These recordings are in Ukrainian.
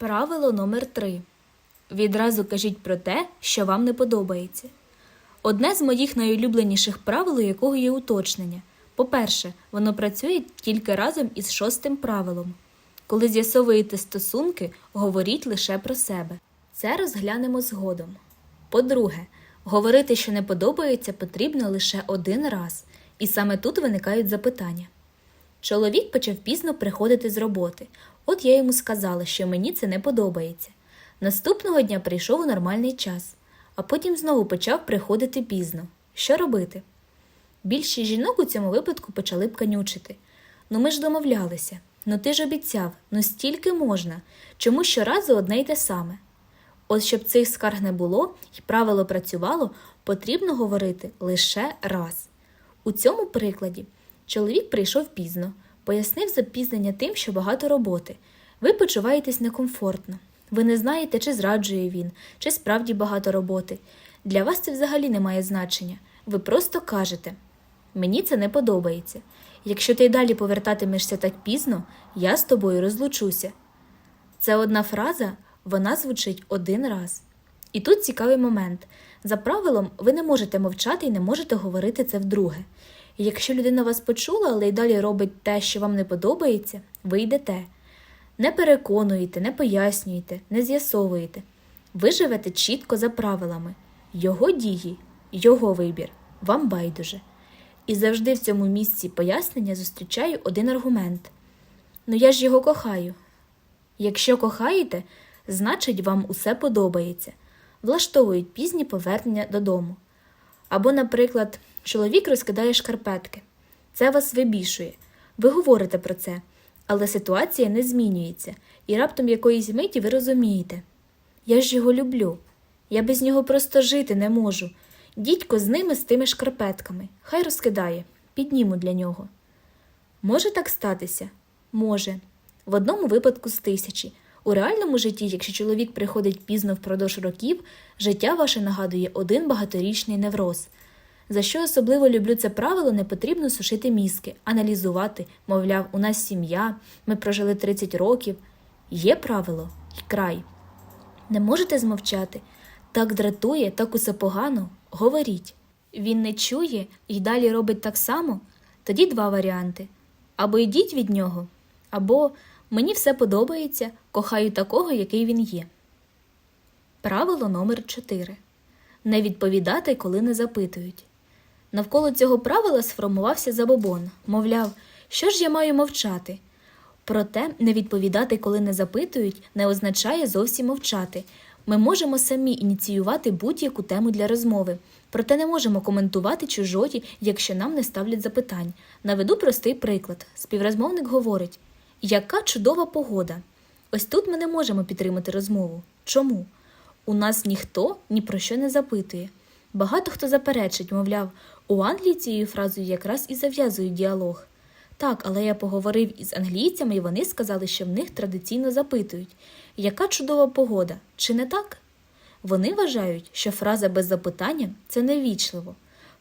Правило номер 3 Відразу кажіть про те, що вам не подобається. Одне з моїх найулюбленіших правил, якого є уточнення. По-перше, воно працює тільки разом із шостим правилом. Коли з'ясовуєте стосунки, говоріть лише про себе. Це розглянемо згодом. По-друге, говорити, що не подобається, потрібно лише один раз, і саме тут виникають запитання. Чоловік почав пізно приходити з роботи. От я йому сказала, що мені це не подобається. Наступного дня прийшов у нормальний час, а потім знову почав приходити пізно. Що робити? Більшість жінок у цьому випадку почали б канючити. Ну ми ж домовлялися. Ну ти ж обіцяв, ну стільки можна. Чому щоразу одне й те саме? От щоб цих скарг не було і правило працювало, потрібно говорити лише раз. У цьому прикладі чоловік прийшов пізно, пояснив запізнення тим, що багато роботи. Ви почуваєтесь некомфортно. Ви не знаєте, чи зраджує він, чи справді багато роботи. Для вас це взагалі не має значення. Ви просто кажете мені це не подобається. Якщо ти й далі повертатимешся так пізно, я з тобою розлучуся. Це одна фраза, вона звучить один раз. І тут цікавий момент. За правилом, ви не можете мовчати і не можете говорити це вдруге. Якщо людина вас почула, але й далі робить те, що вам не подобається, ви йдете. Не переконуєте, не пояснюєте, не з'ясовуєте. Ви живете чітко за правилами. Його дії, його вибір, вам байдуже. І завжди в цьому місці пояснення зустрічаю один аргумент. Ну я ж його кохаю. Якщо кохаєте, значить вам усе подобається, влаштовують пізні повернення додому. Або, наприклад, чоловік розкидає шкарпетки. Це вас вибішує. Ви говорите про це, але ситуація не змінюється, і раптом якоїсь миті ви розумієте. Я ж його люблю. Я без нього просто жити не можу. Дідько з ними з тими шкарпетками. Хай розкидає, підніму для нього. Може так статися? Може. В одному випадку з тисячі. У реальному житті, якщо чоловік приходить пізно впродовж років, життя ваше нагадує один багаторічний невроз. За що особливо люблю це правило, не потрібно сушити мізки, аналізувати, мовляв, у нас сім'я, ми прожили 30 років. Є правило і край. Не можете змовчати. Так дратує, так усе погано. Говоріть. Він не чує і далі робить так само. Тоді два варіанти: або йдіть від нього, або мені все подобається, кохаю такого, який він є. Правило номер 4 Не відповідати, коли не запитують. Навколо цього правила сформувався забобон, мовляв, що ж я маю мовчати. Проте не відповідати, коли не запитують, не означає зовсім мовчати. Ми можемо самі ініціювати будь-яку тему для розмови, проте не можемо коментувати чужої, якщо нам не ставлять запитань. Наведу простий приклад. Співрозмовник говорить: Яка чудова погода! Ось тут ми не можемо підтримати розмову. Чому? У нас ніхто ні про що не запитує. Багато хто заперечить, мовляв, у Англії цією фразою якраз і зав'язують діалог. Так, але я поговорив із англійцями, і вони сказали, що в них традиційно запитують, яка чудова погода, чи не так? Вони вважають, що фраза без запитання це невічливо.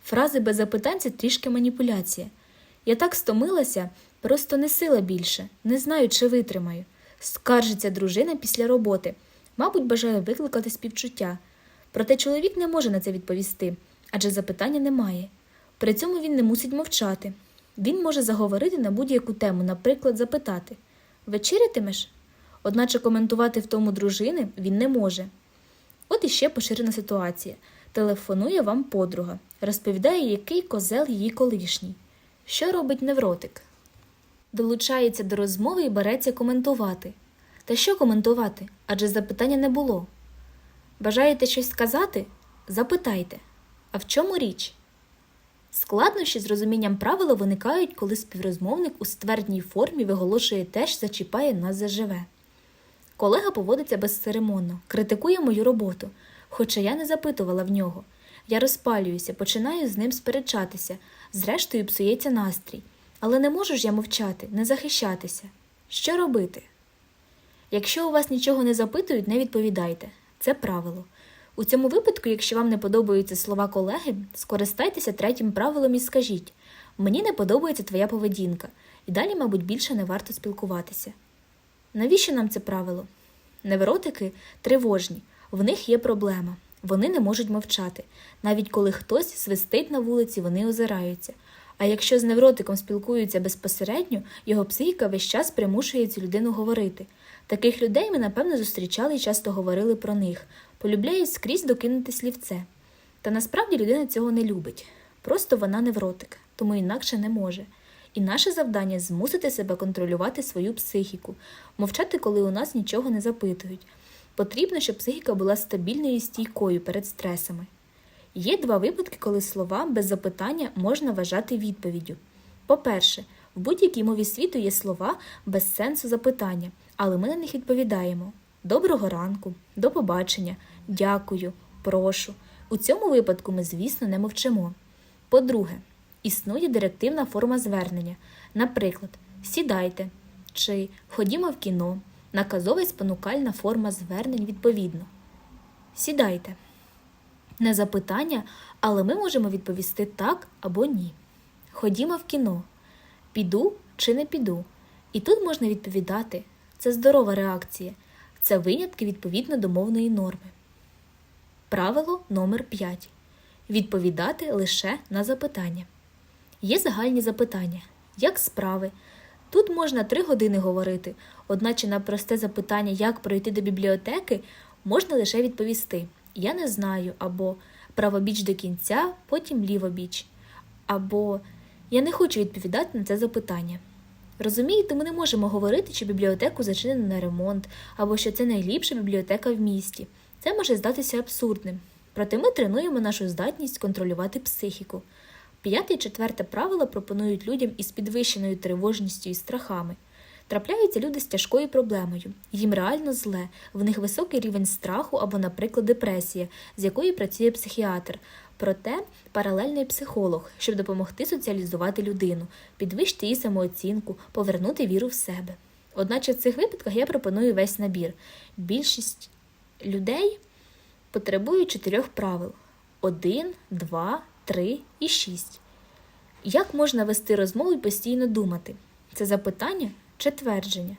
Фрази без запитань це трішки маніпуляція. Я так стомилася, просто не сила більше, не знаю, чи витримаю. Скаржиться дружина після роботи, мабуть, бажає викликати співчуття. Проте чоловік не може на це відповісти, адже запитання немає. При цьому він не мусить мовчати. Він може заговорити на будь-яку тему, наприклад, запитати Вечерятимеш? Одначе коментувати в тому дружини він не може. От іще поширена ситуація. Телефонує вам подруга, розповідає, який козел її колишній. Що робить невротик? Долучається до розмови і береться коментувати. Та що коментувати? Адже запитання не було. Бажаєте щось сказати? Запитайте. А в чому річ? Складнощі з розумінням правила виникають, коли співрозмовник у ствердній формі виголошує те, що зачіпає нас заживе. Колега поводиться безцеремонно, критикує мою роботу, хоча я не запитувала в нього. Я розпалююся, починаю з ним сперечатися, зрештою псується настрій. Але не можу ж я мовчати, не захищатися. Що робити? Якщо у вас нічого не запитують, не відповідайте. Це правило. У цьому випадку, якщо вам не подобаються слова колеги, скористайтеся третім правилом і скажіть мені не подобається твоя поведінка, і далі, мабуть, більше не варто спілкуватися. Навіщо нам це правило? Невротики тривожні, в них є проблема. Вони не можуть мовчати. Навіть коли хтось свистить на вулиці, вони озираються. А якщо з невротиком спілкуються безпосередньо, його психіка весь час примушує цю людину говорити. Таких людей ми, напевно, зустрічали і часто говорили про них, полюбляють скрізь докинути слівце. Та насправді людина цього не любить. Просто вона невротик, тому інакше не може. І наше завдання змусити себе контролювати свою психіку, мовчати, коли у нас нічого не запитують. Потрібно, щоб психіка була стабільною і стійкою перед стресами. Є два випадки, коли слова без запитання можна вважати відповіддю. По-перше, в будь-якій мові світу є слова без сенсу запитання, але ми на них відповідаємо: Доброго ранку, до побачення, дякую, прошу. У цьому випадку ми, звісно, не мовчимо. По-друге, існує директивна форма звернення, наприклад, сідайте чи ходімо в кіно, наказова і спонукальна форма звернень відповідно. Сідайте. Не запитання, але ми можемо відповісти так або ні. Ходімо в кіно. Піду чи не піду. І тут можна відповідати. Це здорова реакція. Це винятки відповідно до мовної норми. Правило номер 5. Відповідати лише на запитання. Є загальні запитання. Як справи? Тут можна три години говорити, одначе на просте запитання, як пройти до бібліотеки, можна лише відповісти Я не знаю, або правобіч до кінця, потім лівобіч, або Я не хочу відповідати на це запитання. Розумієте, ми не можемо говорити, що бібліотеку зачинено на ремонт, або що це найліпша бібліотека в місті. Це може здатися абсурдним. Проте ми тренуємо нашу здатність контролювати психіку. П'яте і четверте правило пропонують людям із підвищеною тривожністю і страхами. Трапляються люди з тяжкою проблемою, їм реально зле, в них високий рівень страху або, наприклад, депресія, з якою працює психіатр. Проте паралельний психолог, щоб допомогти соціалізувати людину, підвищити її самооцінку, повернути віру в себе. Одначе в цих випадках я пропоную весь набір. Більшість людей потребують чотирьох правил: один, два, три і шість. Як можна вести розмову і постійно думати? Це запитання чи твердження?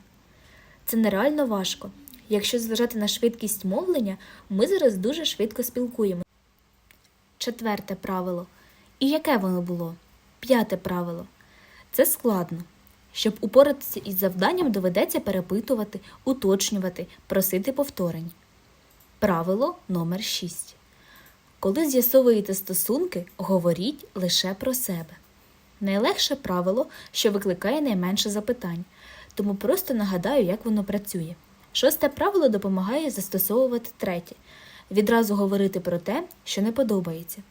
Це нереально важко. Якщо зважати на швидкість мовлення, ми зараз дуже швидко спілкуємо. Четверте правило. І яке воно було? П'яте правило. Це складно. Щоб упоратися із завданням, доведеться перепитувати, уточнювати, просити повторень. Правило номер 6. Коли з'ясовуєте стосунки, говоріть лише про себе. Найлегше правило, що викликає найменше запитань, тому просто нагадаю, як воно працює. Шосте правило допомагає застосовувати третє відразу говорити про те, що не подобається.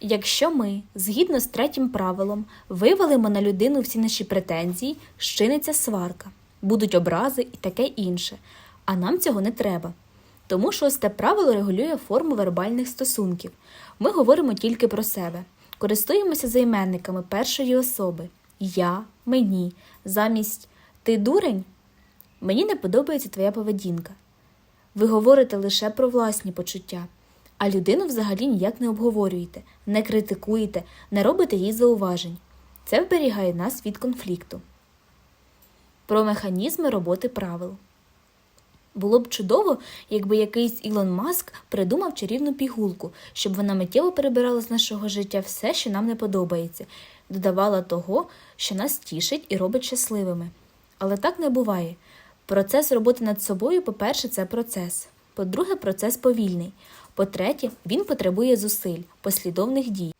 Якщо ми, згідно з третім правилом, вивалимо на людину всі наші претензії, щиниться сварка, будуть образи і таке інше, а нам цього не треба. Тому шосте правило регулює форму вербальних стосунків. Ми говоримо тільки про себе, користуємося займенниками першої особи я, мені, замість ти дурень, мені не подобається твоя поведінка. Ви говорите лише про власні почуття, а людину взагалі ніяк не обговорюєте, не критикуєте, не робите їй зауважень. Це вберігає нас від конфлікту. Про механізми роботи правил. Було б чудово, якби якийсь Ілон Маск придумав чарівну пігулку, щоб вона миттєво перебирала з нашого життя все, що нам не подобається, додавала того, що нас тішить і робить щасливими. Але так не буває. Процес роботи над собою, по-перше, це процес. По-друге, процес повільний. По-третє, він потребує зусиль, послідовних дій.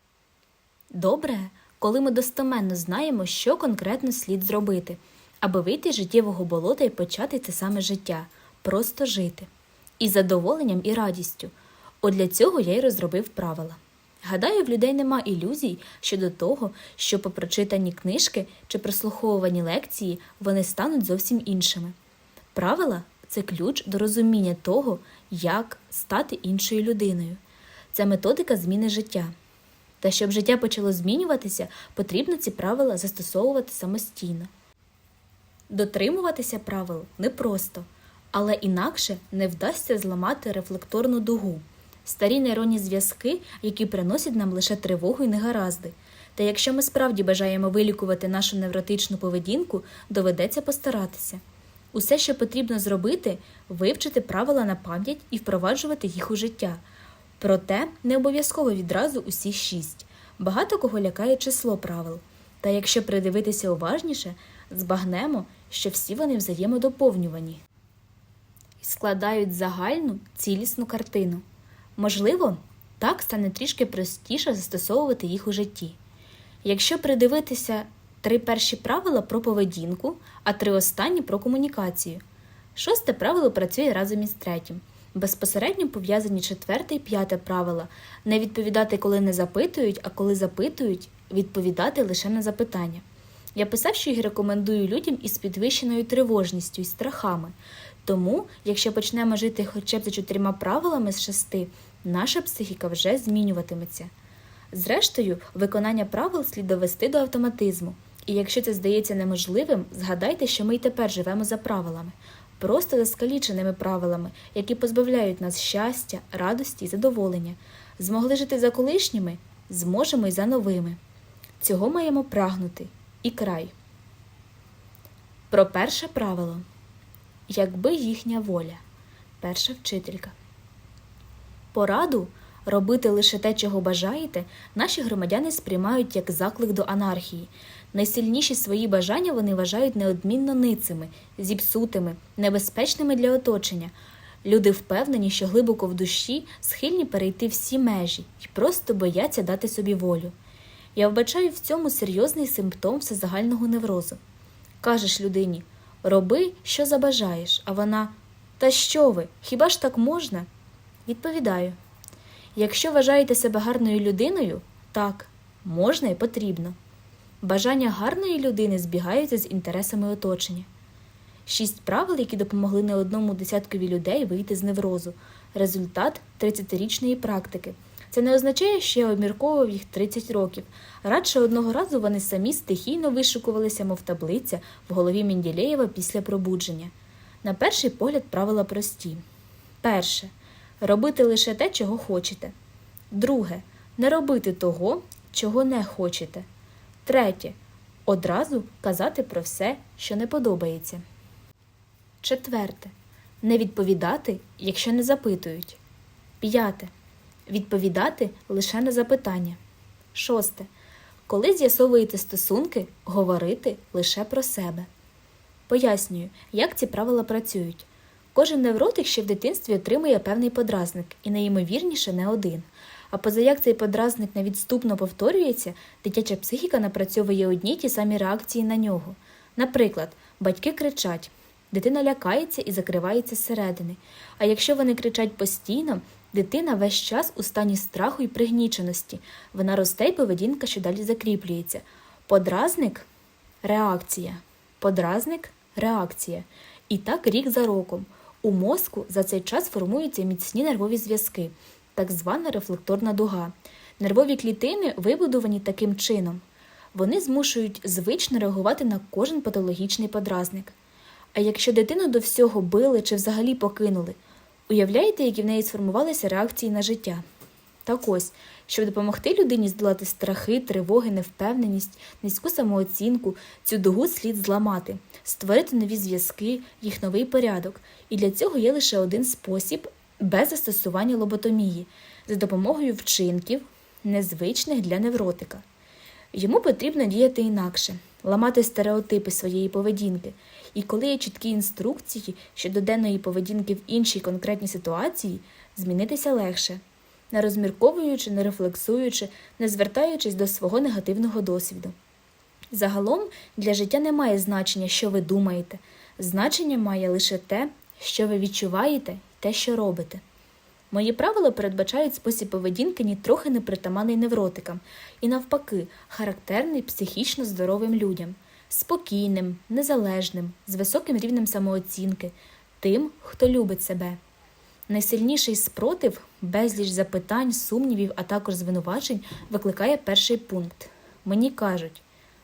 Добре, коли ми достеменно знаємо, що конкретно слід зробити, аби вийти з життєвого болота і почати це саме життя просто жити. Із задоволенням і радістю. От для цього я й розробив правила. Гадаю, в людей нема ілюзій щодо того, що по прочитані книжки чи прослуховувані лекції вони стануть зовсім іншими. Правила це ключ до розуміння того, як стати іншою людиною. Це методика зміни життя. Та щоб життя почало змінюватися, потрібно ці правила застосовувати самостійно. Дотримуватися правил непросто, але інакше не вдасться зламати рефлекторну дугу, старі нейронні зв'язки, які приносять нам лише тривогу і негаразди. Та якщо ми справді бажаємо вилікувати нашу невротичну поведінку, доведеться постаратися. Усе, що потрібно зробити, вивчити правила на пам'ять і впроваджувати їх у життя. Проте не обов'язково відразу усі шість. Багато кого лякає число правил. Та якщо придивитися уважніше, збагнемо, що всі вони взаємодоповнювані і складають загальну цілісну картину. Можливо, так стане трішки простіше застосовувати їх у житті. Якщо придивитися три перші правила про поведінку, а три останні про комунікацію. Шосте правило працює разом із третім. Безпосередньо пов'язані четверте і п'яте правила не відповідати, коли не запитують, а коли запитують, відповідати лише на запитання. Я писав, що їх рекомендую людям із підвищеною тривожністю і страхами. Тому, якщо почнемо жити хоча б за чотирма правилами з шести, наша психіка вже змінюватиметься. Зрештою, виконання правил слід довести до автоматизму. І якщо це здається неможливим, згадайте, що ми й тепер живемо за правилами, просто за скаліченими правилами, які позбавляють нас щастя, радості і задоволення. Змогли жити за колишніми, зможемо й за новими. Цього маємо прагнути і край. Про перше правило. Якби їхня воля. Перша вчителька. Пораду робити лише те, чого бажаєте, наші громадяни сприймають як заклик до анархії. Найсильніші свої бажання вони вважають неодмінно ницими, зіпсутими, небезпечними для оточення. Люди впевнені, що глибоко в душі схильні перейти всі межі і просто бояться дати собі волю. Я вбачаю в цьому серйозний симптом всезагального неврозу. Кажеш людині роби, що забажаєш, а вона Та що ви? Хіба ж так можна? Відповідаю якщо вважаєте себе гарною людиною, так, можна і потрібно. Бажання гарної людини збігаються з інтересами оточення. Шість правил, які допомогли не одному десяткові людей вийти з неврозу. Результат 30-річної практики. Це не означає, що я обмірковував їх 30 років. Радше одного разу вони самі стихійно вишикувалися, мов таблиця в голові Менділеєва після пробудження. На перший погляд правила прості. Перше. Робити лише те, чого хочете. Друге. Не робити того, чого не хочете. Третє. Одразу казати про все, що не подобається. Четверте. Не відповідати, якщо не запитують. П'яте. Відповідати лише на запитання. Шосте. Коли з'ясовуєте стосунки, говорити лише про себе. Пояснюю, як ці правила працюють. Кожен невротик ще в дитинстві отримує певний подразник, і найімовірніше не один. А поза як цей подразник невідступно повторюється, дитяча психіка напрацьовує одні ті самі реакції на нього. Наприклад, батьки кричать, дитина лякається і закривається зсередини. А якщо вони кричать постійно, дитина весь час у стані страху і пригніченості, вона росте й поведінка, що далі закріплюється. Подразник реакція. Подразник реакція. І так рік за роком. У мозку за цей час формуються міцні нервові зв'язки, так звана рефлекторна дуга. Нервові клітини вибудовані таким чином. Вони змушують звично реагувати на кожен патологічний подразник. А якщо дитину до всього били чи взагалі покинули, уявляєте, які в неї сформувалися реакції на життя? Так ось, щоб допомогти людині здолати страхи, тривоги, невпевненість, низьку самооцінку, цю дугу слід зламати, створити нові зв'язки, їх новий порядок. І для цього є лише один спосіб без застосування лоботомії за допомогою вчинків, незвичних для невротика. Йому потрібно діяти інакше, ламати стереотипи своєї поведінки. І коли є чіткі інструкції щодо денної поведінки в іншій конкретній ситуації, змінитися легше не розмірковуючи, не рефлексуючи, не звертаючись до свого негативного досвіду. Загалом для життя не має значення, що ви думаєте, значення має лише те, що ви відчуваєте і те, що робите. Мої правила передбачають спосіб поведінки нітрохи непритаманний невротикам і, навпаки, характерний психічно здоровим людям, спокійним, незалежним, з високим рівнем самооцінки, тим, хто любить себе. Найсильніший спротив, безліч запитань, сумнівів, а також звинувачень викликає перший пункт. Мені кажуть,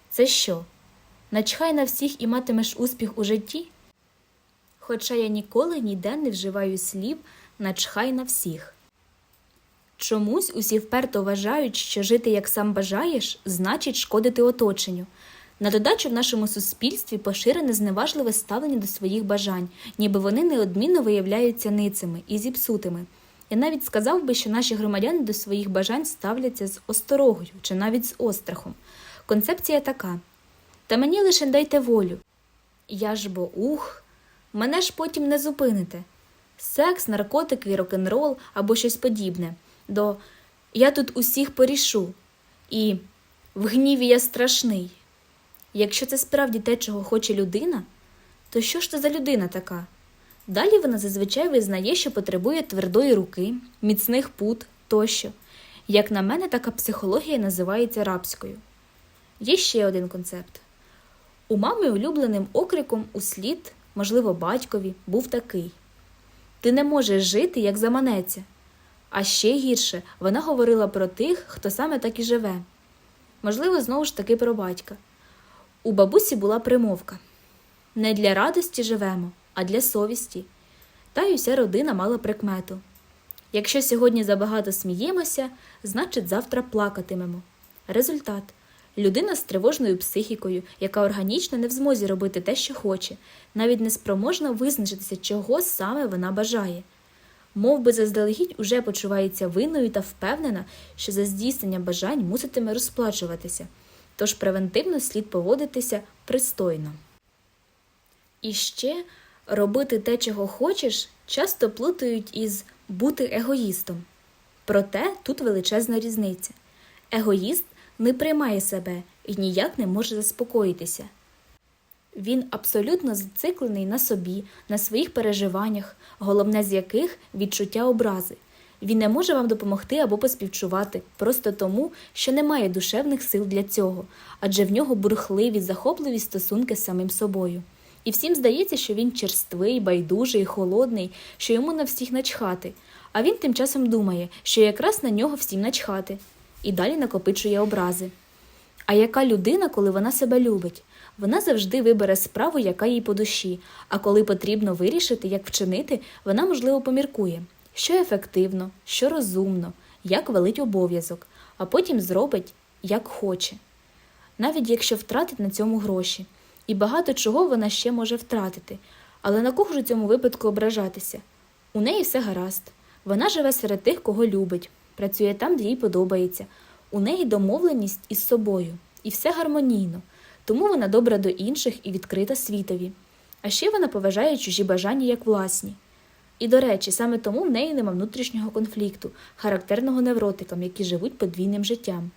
це що? Начхай на всіх і матимеш успіх у житті? Хоча я ніколи ніде не вживаю слів начхай на всіх. Чомусь усі вперто вважають, що жити як сам бажаєш, значить шкодити оточенню. На додачу в нашому суспільстві поширене зневажливе ставлення до своїх бажань, ніби вони неодмінно виявляються ницими і зіпсутими. Я навіть сказав би, що наші громадяни до своїх бажань ставляться з осторогою чи навіть з острахом. Концепція така: та мені лише дайте волю. Я ж бо ух, мене ж потім не зупините. Секс, наркотики, рок-н-рол або щось подібне. До я тут усіх порішу і в гніві я страшний. Якщо це справді те, чого хоче людина, то що ж це за людина така? Далі вона зазвичай визнає, що потребує твердої руки, міцних пут тощо. Як на мене, така психологія називається рабською. Є ще один концепт. У мами улюбленим окриком у слід, можливо, батькові, був такий: Ти не можеш жити, як заманеться. А ще гірше, вона говорила про тих, хто саме так і живе. Можливо, знову ж таки про батька. У бабусі була примовка не для радості живемо, а для совісті. Та й уся родина мала прикмету. Якщо сьогодні забагато сміємося, значить завтра плакатимемо. Результат людина з тривожною психікою, яка органічно не в змозі робити те, що хоче, навіть не спроможна визначитися, чого саме вона бажає. Мов би заздалегідь уже почувається винною та впевнена, що за здійснення бажань муситиме розплачуватися, тож превентивно слід поводитися пристойно. І ще робити те, чого хочеш, часто плутають із бути егоїстом. Проте тут величезна різниця. Егоїст не приймає себе і ніяк не може заспокоїтися. Він абсолютно зациклений на собі, на своїх переживаннях, головне з яких відчуття образи. Він не може вам допомогти або поспівчувати просто тому, що не має душевних сил для цього, адже в нього бурхливі, захопливі стосунки з самим собою. І всім здається, що він черствий, байдужий, холодний, що йому на всіх начхати, а він тим часом думає, що якраз на нього всім начхати, і далі накопичує образи. А яка людина, коли вона себе любить? Вона завжди вибере справу, яка їй по душі, а коли потрібно вирішити, як вчинити, вона, можливо, поміркує, що ефективно, що розумно, як велить обов'язок, а потім зробить, як хоче. Навіть якщо втратить на цьому гроші. І багато чого вона ще може втратити. Але на кого ж у цьому випадку ображатися? У неї все гаразд. Вона живе серед тих, кого любить, працює там, де їй подобається. У неї домовленість із собою, і все гармонійно, тому вона добра до інших і відкрита світові. А ще вона поважає чужі бажання як власні. І, до речі, саме тому в неї нема внутрішнього конфлікту, характерного невротикам, які живуть подвійним життям.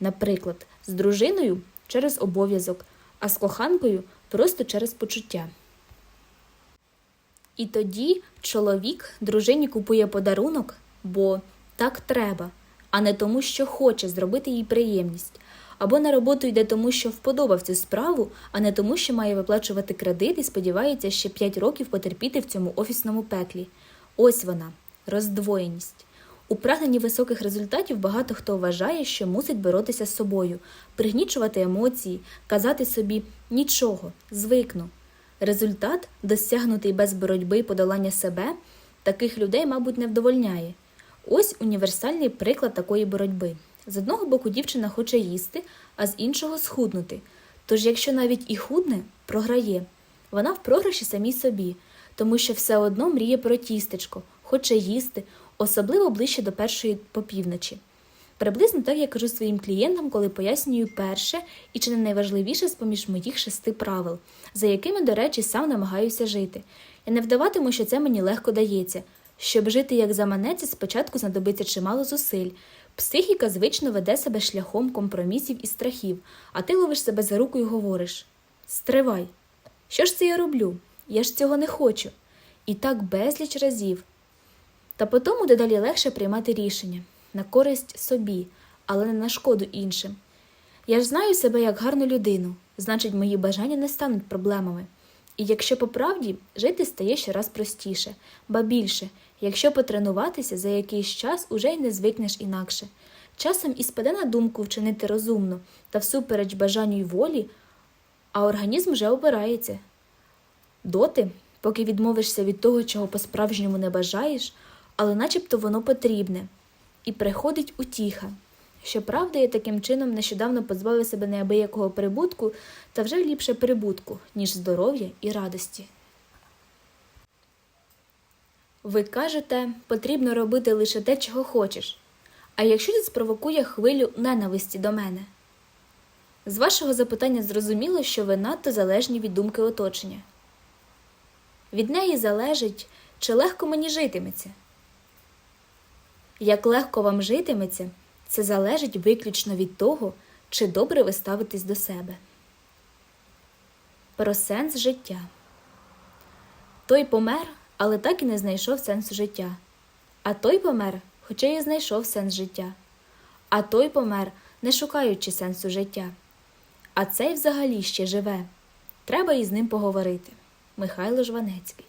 Наприклад, з дружиною через обов'язок, а з коханкою просто через почуття. І тоді чоловік дружині купує подарунок, бо так треба, а не тому, що хоче зробити їй приємність, або на роботу йде тому, що вподобав цю справу, а не тому, що має виплачувати кредит і сподівається ще 5 років потерпіти в цьому офісному пеклі. Ось вона, роздвоєність. У прагненні високих результатів багато хто вважає, що мусить боротися з собою, пригнічувати емоції, казати собі нічого, звикну. Результат, досягнутий без боротьби і подолання себе, таких людей, мабуть, не вдовольняє. Ось універсальний приклад такої боротьби. З одного боку, дівчина хоче їсти, а з іншого схуднути. Тож, якщо навіть і худне, програє. Вона в програші самій собі, тому що все одно мріє про тістечко, хоче їсти, особливо ближче до першої попівночі. Приблизно так я кажу своїм клієнтам, коли пояснюю перше і чи не найважливіше з поміж моїх шести правил, за якими, до речі, сам намагаюся жити. Я не вдаватиму, що це мені легко дається. Щоб жити як заманеться, спочатку знадобиться чимало зусиль. Психіка звично веде себе шляхом компромісів і страхів, а ти ловиш себе за руку і говориш Стривай! Що ж це я роблю? Я ж цього не хочу. І так безліч разів. Та потому дедалі легше приймати рішення на користь собі, але не на шкоду іншим. Я ж знаю себе як гарну людину, значить, мої бажання не стануть проблемами. І якщо по правді жити стає щораз простіше, ба більше, якщо потренуватися за якийсь час уже й не звикнеш інакше. Часом і спаде на думку вчинити розумно та всупереч бажанню й волі, а організм вже опирається. Доти, поки відмовишся від того, чого по-справжньому не бажаєш, але начебто воно потрібне, і приходить утіха, Щоправда, я таким чином нещодавно позбавив себе неабиякого прибутку та вже ліпше прибутку, ніж здоров'я і радості. Ви кажете, потрібно робити лише те, чого хочеш. А якщо це спровокує хвилю ненависті до мене? З вашого запитання зрозуміло, що ви надто залежні від думки оточення. Від неї залежить, чи легко мені житиметься. Як легко вам житиметься, це залежить виключно від того, чи добре ви ставитесь до себе. Про сенс життя. Той помер, але так і не знайшов сенсу життя. А той помер, хоча й знайшов сенс життя. А той помер, не шукаючи сенсу життя. А цей взагалі ще живе. Треба із ним поговорити. Михайло Жванецький.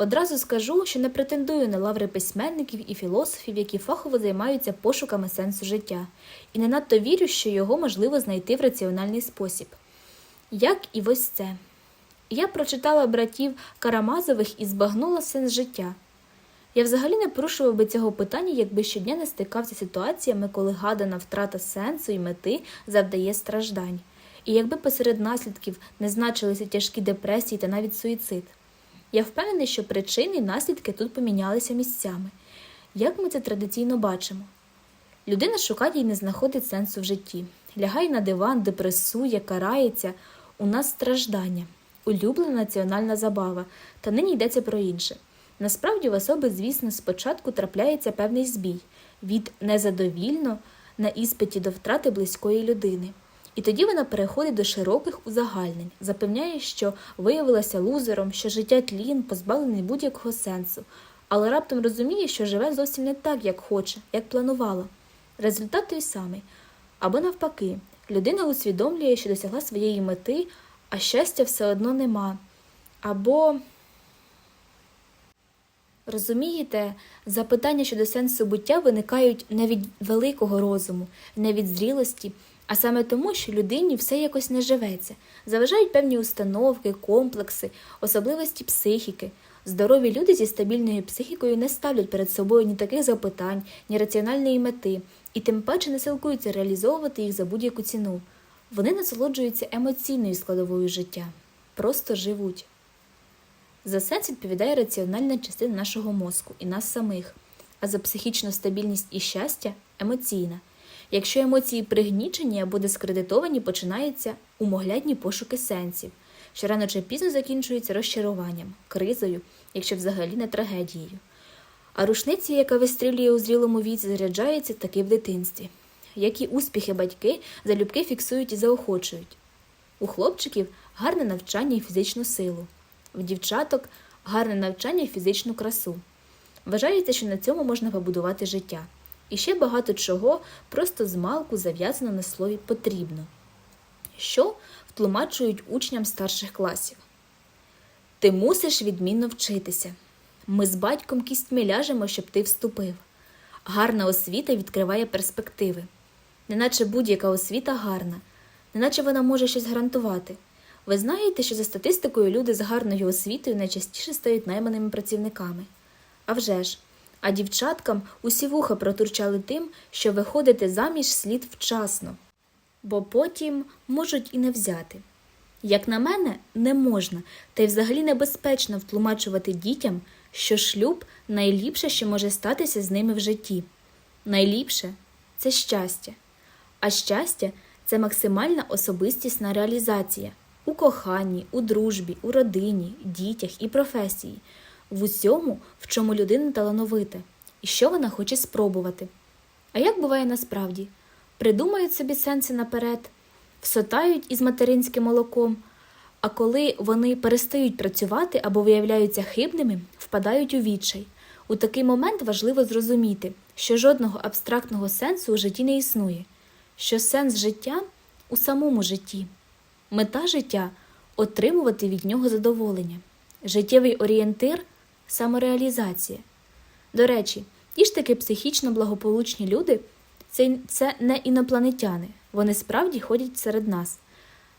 Одразу скажу, що не претендую на лаври письменників і філософів, які фахово займаються пошуками сенсу життя, і не надто вірю, що його можливо знайти в раціональний спосіб. Як і ось це. Я прочитала братів Карамазових і збагнула сенс життя. Я взагалі не порушував би цього питання, якби щодня не стикався ситуаціями, коли гадана втрата сенсу і мети завдає страждань, і якби посеред наслідків не значилися тяжкі депресії та навіть суїцид. Я впевнений, що причини і наслідки тут помінялися місцями. Як ми це традиційно бачимо? Людина шукає і не знаходить сенсу в житті, лягає на диван, депресує, карається. У нас страждання, улюблена національна забава, та нині йдеться про інше. Насправді в особи, звісно, спочатку трапляється певний збій від незадовільно на іспиті до втрати близької людини. І тоді вона переходить до широких узагальнень, запевняє, що виявилася лузером, що життя тлін, позбавлений будь-якого сенсу, але раптом розуміє, що живе зовсім не так, як хоче, як планувала. Результат той самий. Або навпаки, людина усвідомлює, що досягла своєї мети, а щастя все одно нема. Або. Розумієте, запитання щодо сенсу буття виникають не від великого розуму, не від зрілості, а саме тому, що людині все якось не живеться, заважають певні установки, комплекси, особливості психіки. Здорові люди зі стабільною психікою не ставлять перед собою ні таких запитань, ні раціональної мети, і тим паче не силкуються реалізовувати їх за будь-яку ціну. Вони насолоджуються емоційною складовою життя, просто живуть. За сенс відповідає раціональна частина нашого мозку і нас самих, а за психічну стабільність і щастя емоційна. Якщо емоції пригнічені або дискредитовані, починаються умоглядні пошуки сенсів, що рано чи пізно закінчуються розчаруванням, кризою, якщо взагалі не трагедією. А рушниця, яка вистрілює у зрілому віці, заряджається таки в дитинстві. Які успіхи батьки залюбки фіксують і заохочують. У хлопчиків гарне навчання і фізичну силу, в дівчаток гарне навчання і фізичну красу. Вважається, що на цьому можна побудувати життя. І ще багато чого просто з малку зав'язано на слові потрібно, що втлумачують учням старших класів. Ти мусиш відмінно вчитися. Ми з батьком кістьми ляжемо, щоб ти вступив. Гарна освіта відкриває перспективи. Неначе будь-яка освіта гарна, неначе вона може щось гарантувати. Ви знаєте, що за статистикою люди з гарною освітою найчастіше стають найманими працівниками. А вже ж, а дівчаткам усі вуха протурчали тим, що виходити заміж слід вчасно, бо потім можуть і не взяти. Як на мене, не можна, та й взагалі небезпечно втлумачувати дітям, що шлюб найліпше, що може статися з ними в житті. Найліпше це щастя, а щастя це максимальна особистісна реалізація у коханні, у дружбі, у родині, дітях і професії, в усьому, в чому людина талановита, і що вона хоче спробувати. А як буває насправді? Придумають собі сенси наперед, всотають із материнським молоком, а коли вони перестають працювати або виявляються хибними, впадають у відчай. У такий момент важливо зрозуміти, що жодного абстрактного сенсу у житті не існує, що сенс життя у самому житті, мета життя отримувати від нього задоволення, життєвий орієнтир самореалізація. До речі, ті ж таки психічно благополучні люди це, не інопланетяни, вони справді ходять серед нас,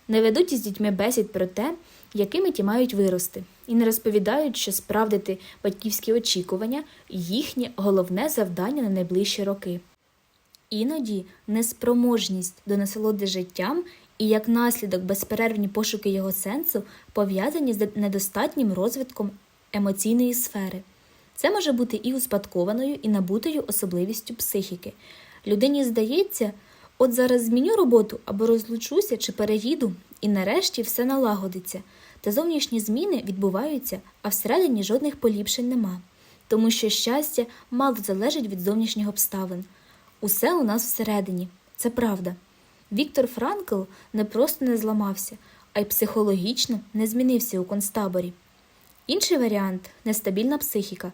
не ведуть із дітьми бесід про те, якими ті мають вирости, і не розповідають, що справдити батьківські очікування їхнє головне завдання на найближчі роки. Іноді неспроможність до насолоди життям і як наслідок безперервні пошуки його сенсу пов'язані з недостатнім розвитком емоційної сфери. Це може бути і успадкованою, і набутою особливістю психіки. Людині здається, от зараз зміню роботу або розлучуся чи переїду, і нарешті все налагодиться. Та зовнішні зміни відбуваються, а всередині жодних поліпшень нема, тому що щастя мало залежить від зовнішніх обставин. Усе у нас всередині, це правда. Віктор Франкл не просто не зламався, а й психологічно не змінився у концтаборі. Інший варіант нестабільна психіка,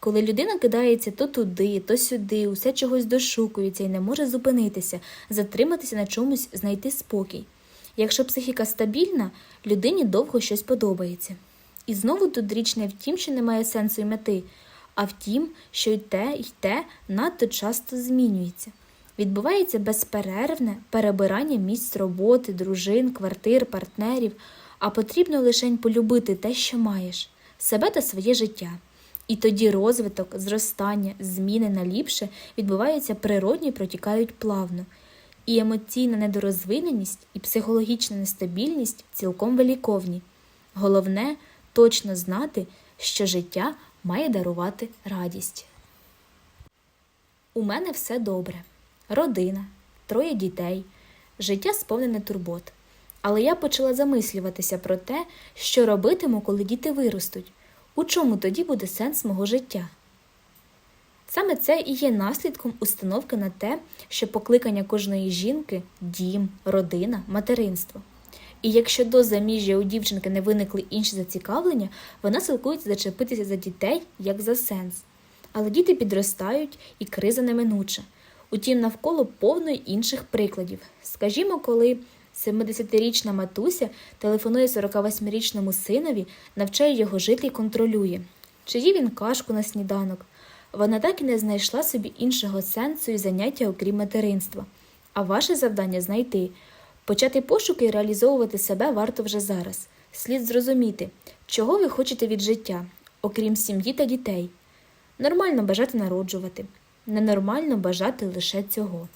коли людина кидається то туди, то сюди, усе чогось дошукується і не може зупинитися, затриматися на чомусь, знайти спокій. Якщо психіка стабільна, людині довго щось подобається. І знову тут річ не в тім, що немає сенсу і мети, а в тім, що й те, й те надто часто змінюється. Відбувається безперервне перебирання місць роботи, дружин, квартир, партнерів, а потрібно лише полюбити те, що маєш, себе та своє життя. І тоді розвиток, зростання, зміни на ліпше відбуваються природні і протікають плавно. І емоційна недорозвиненість, і психологічна нестабільність цілком виліковні. Головне точно знати, що життя має дарувати радість. У мене все добре. Родина, троє дітей, життя сповнене турбот. Але я почала замислюватися про те, що робитиму, коли діти виростуть. У чому тоді буде сенс мого життя? Саме це і є наслідком установки на те, що покликання кожної жінки дім, родина, материнство. І якщо до заміжжя у дівчинки не виникли інші зацікавлення, вона силкується зачепитися за дітей як за сенс. Але діти підростають і криза неминуча. Утім, навколо повно інших прикладів. Скажімо, коли 70-річна матуся телефонує 48-річному синові, навчає його жити і контролює, чи їв він кашку на сніданок. Вона так і не знайшла собі іншого сенсу і заняття, окрім материнства. А ваше завдання знайти. Почати пошуки і реалізовувати себе варто вже зараз. Слід зрозуміти, чого ви хочете від життя, окрім сім'ї та дітей. Нормально бажати народжувати, ненормально бажати лише цього.